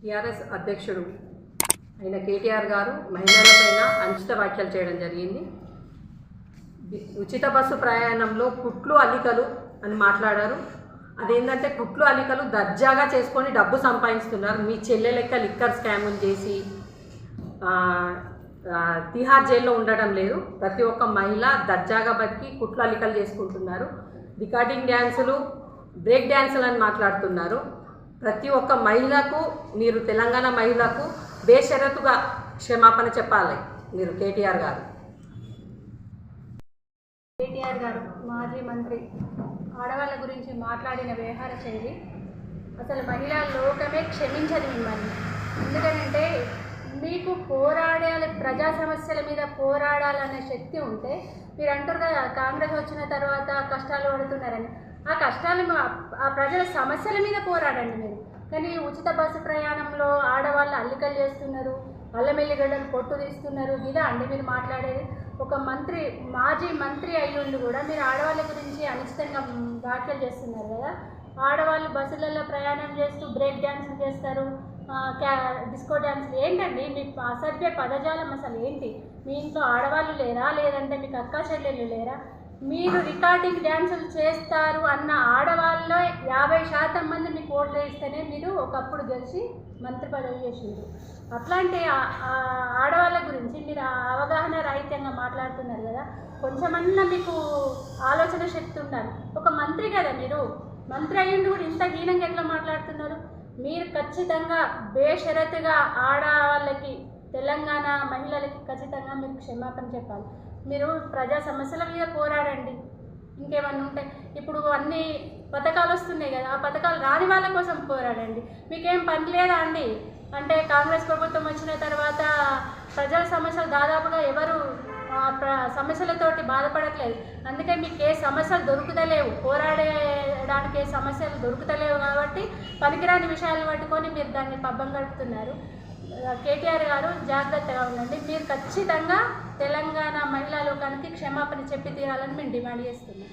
TRS అధ్యక్షుడు అయిన కేటీఆర్ గారు మహిళలపైన అంచిత వ్యాఖ్యలు చేయడం జరిగింది. ఉచిత బస్సు ప్రయాణంలో కుట్లు అల్లికలు అని మాట్లాడారు. అదేంటంటే కుట్లు అల్లికలు దర్జాగా చేసుకొని డబ్బు సంపాదిస్తున్నారు. మీ చెల్లె లెక్క లిక్కర్ స్కాములు చేసి తిహార్ జైల్లో ఉండడం లేదు. ప్రతి ఒక్క మహిళ దర్జాగా బతికి కుట్లు అల్లికలు చేసుకుంటున్నారు. రికార్డింగ్ డ్యాన్సులు బ్రేక్ డ్యాన్సులు అని మాట్లాడుతున్నారు. ప్రతి ఒక్క మహిళకు మీరు తెలంగాణ మహిళకు బేషరతుగా క్షమాపణ చెప్పాలి మీరు కేటీఆర్ గారు. కేటీఆర్ గారు మాజీ మంత్రి. ఆడవాళ్ళ గురించి మాట్లాడిన వ్యవహార శైలి. అసలు మహిళా లోకమే క్షమించదు మిమ్మల్ని. ఎందుకంటే మీకు పోరాడాలి ప్రజా సమస్యల మీద పోరాడాలనే శక్తి ఉంటే మీరు అంటారు కదా కాంగ్రెస్ వచ్చిన తర్వాత కష్టాలు పడుతున్నారని. ఆ కష్టాలు ఆ ప్రజల సమస్యల మీద పోరాడండి మీరు. కానీ ఉచిత బస్సు ప్రయాణంలో ఆడవాళ్ళు అల్లికలు చేస్తున్నారు అల్లమెల్లిగడ్డలు పొట్టు తీస్తున్నారు ఇదా అండి మీరు మాట్లాడేది. ఒక మంత్రి మాజీ మంత్రి అయ్యుండి కూడా మీరు ఆడవాళ్ళ గురించి అనిశ్చితంగా వ్యాఖ్యలు చేస్తున్నారు కదా. ఆడవాళ్ళు బస్సులలో ప్రయాణం చేస్తూ బ్రేక్ డ్యాన్సులు చేస్తారు క్యా డిస్కో డ్యాన్సులు ఏంటండి? మీ అసభ్య పదజాలం అసలు ఏంటి? మీ ఇంట్లో ఆడవాళ్ళు లేరా? లేదంటే మీకు అక్కా చెల్లెళ్ళు లేరా? మీరు రికార్డింగ్ డ్యాన్సులు చేస్తారు అన్న ఆడవాళ్ళలో యాభై శాతం మంది మీకు ఓట్లు వేస్తేనే మీరు ఒకప్పుడు గెలిచి మంత్రి పదవి చేసిండ్రు. అట్లాంటి ఆడవాళ్ళ గురించి మీరు అవగాహన రహితంగా మాట్లాడుతున్నారు కదా కొంచెమన్నా మీకు ఆలోచన శక్తి ఉండాలి. ఒక మంత్రి కదా మీరు. మంత్రి అయ్యిండు కూడా ఇంత హీనంగా ఎట్లా మాట్లాడుతున్నారు? మీరు ఖచ్చితంగా బేషరతుగా ఆడవాళ్ళకి తెలంగాణ మహిళలకి ఖచ్చితంగా మీరు క్షమాపణ చెప్పాలి. మీరు ప్రజా సమస్యల మీద పోరాడండి. ఇంకేమన్నా ఉంటాయి ఇప్పుడు అన్ని పథకాలు వస్తున్నాయి కదా ఆ పథకాలు రాని వాళ్ళ కోసం పోరాడండి. మీకేం పని లేదా అండి? అంటే కాంగ్రెస్ ప్రభుత్వం వచ్చిన తర్వాత ప్రజల సమస్యలు దాదాపుగా ఎవరు సమస్యలతోటి బాధపడట్లేదు. అందుకే మీకు ఏ సమస్యలు దొరుకుతలేవు పోరాడడానికి ఏ సమస్యలు దొరుకుతలేవు కాబట్టి పనికిరాని విషయాలు పట్టుకొని మీరు దాన్ని పబ్బం గడుపుతున్నారు కేటీఆర్ గారు జాగ్రత్తగా ఉండండి. మీరు ఖచ్చితంగా తెలంగాణ మహిళా లోకానికి క్షమాపణ చెప్పి తీరాలని మేము డిమాండ్ చేస్తున్నాం.